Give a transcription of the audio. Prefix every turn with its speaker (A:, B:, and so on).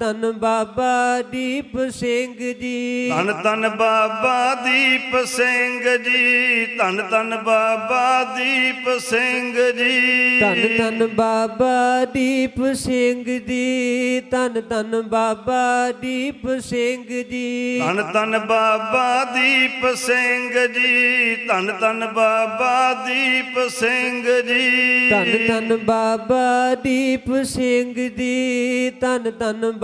A: ਧੰਨ ਬਾਬਾ ਦੀਪ ਸਿੰਘ ਜੀ।
B: ਧੰਨ ਧੰਨ ਬਾਬਾ ਦੀਪ ਸਿੰਘ ਜੀ ਧੰਨ ਧੰਨ ਬਾਬਾ ਦੀਪ ਸਿੰਘ ਜੀ।
A: ਧੰਨ ਧੰਨ ਬਾਬਾ ਦੀਪ ਸਿੰਘ ਜੀ ਧੰਨ ਧੰਨ ਬਾਬਾ ਦੀਪ ਸਿੰਘ ਜੀ।
B: ਧੰਨ ਧੰਨ ਬਾਬਾ ਦੀਪ ਸਿੰਘ ਜੀ ਧੰਨ ਧੰਨ ਬਾਬਾ ਦੀਪ ਸਿੰਘ ਜੀ।
A: ਧੰਨ ਧੰਨ ਬਾਬਾ ਦੀਪ ਸਿੰਘ ਜੀ ਧੰਨ ਧੰਨ